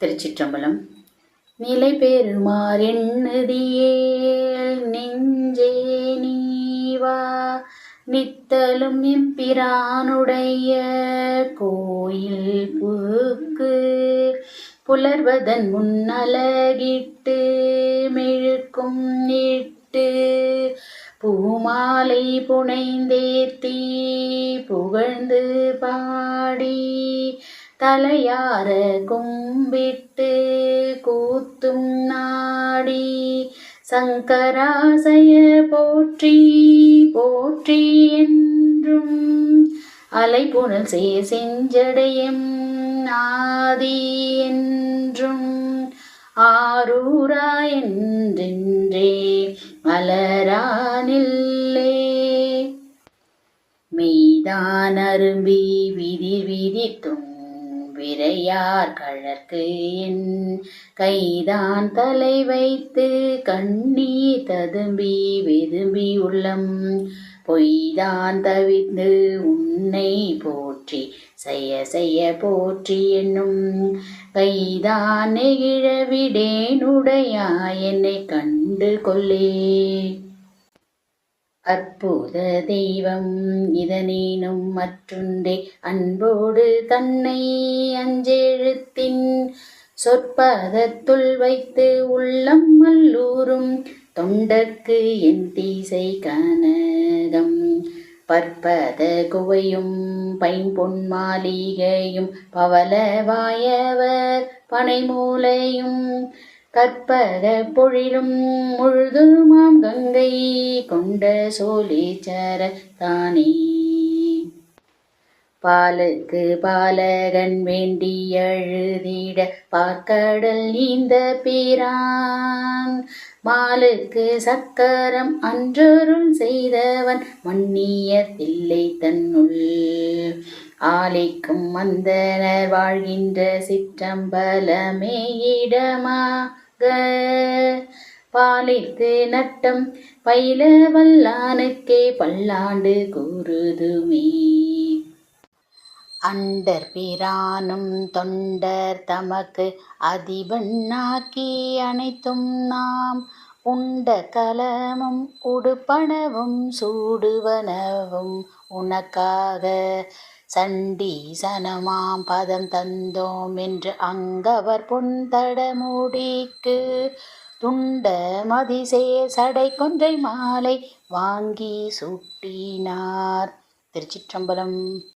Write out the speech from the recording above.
திருச்சிற்றம்பலம். நிலை பெறுமாறெண்ணுதியேல் நெஞ்சே நீவா நித்தலும் எம்பிரானுடைய கோயில் புக்கு புலர்வதன் முன்னலகிட்டு மெழுக்கும் நிட்டு பூமாலை புனைந்தேத்தி புகழ்ந்து பாடி தலையார கும்பிட்டு கூத்தும் நாடி சங்கராசய போற்றி போற்றி என்றும் அலைபுணல் செய்ய செஞ்சடையும் ஆதி என்றும் ஆரூரா என்றென்றே மலரானில்லே மெய்தான் அரும்பி விதி விதித்தும் விரையார் கழற்கு என் கைதான் தலை வைத்து கண்ணீர் ததும்பி வெதும்பி உள்ளம். பொய்தான் தவிர்ந்து உன்னை போற்றி செய்ய செய்ய போற்றி என்னும் கைதான் நெகிழவிடேனுடையா என்னை கண்டு கொள்ளே. அற்புத தெய்வம் இதனேனும் மற்றுண்டே அன்போடு தன்னை அஞ்செழுத்தின் சொற்பதத்துள் வைத்து உள்ளம் மல்லூரும் தொண்டர்க்கு என் தீசை கனகம். பற்பத குவையும் பைம்பொன் மாளிகையும் பவலவாயவர் பனைமூலையும் கற்பக பொழிலும் முழுதுமா கங்கை கொண்ட சோழீச்சர தானே பாலுக்கு பாலகன் வேண்டி எழுதிட பார்க்கடல் நீந்த பீரான். மாலுக்கு சக்கரம் அன்றொருள் செய்தவன் மன்னிய தில்லை தன்னுள். ஆலைக்கும் மந்தனர் வாழ்கின்ற சிற்றம்பலமே இடமாக. பாலித்து நட்டம் பயில வல்லானுக்கே பல்லாண்டு கூறுதுமே. அண்டர் பிரானும் தொண்டர் தமக்கு அதிபண்ணாக்கி அனைத்தும் நாம். உண்ட கலமும் உடுப்பனவும் சூடுவனவும் உனக்காக சண்டீசனமாம் பதம் தந்தோம் என்று அங்கவர் பொன்தடமுடிக்கு துண்ட மதிசே சடை கொன்றை மாலை வாங்கி சூட்டினார். திருச்சிற்றம்பலம்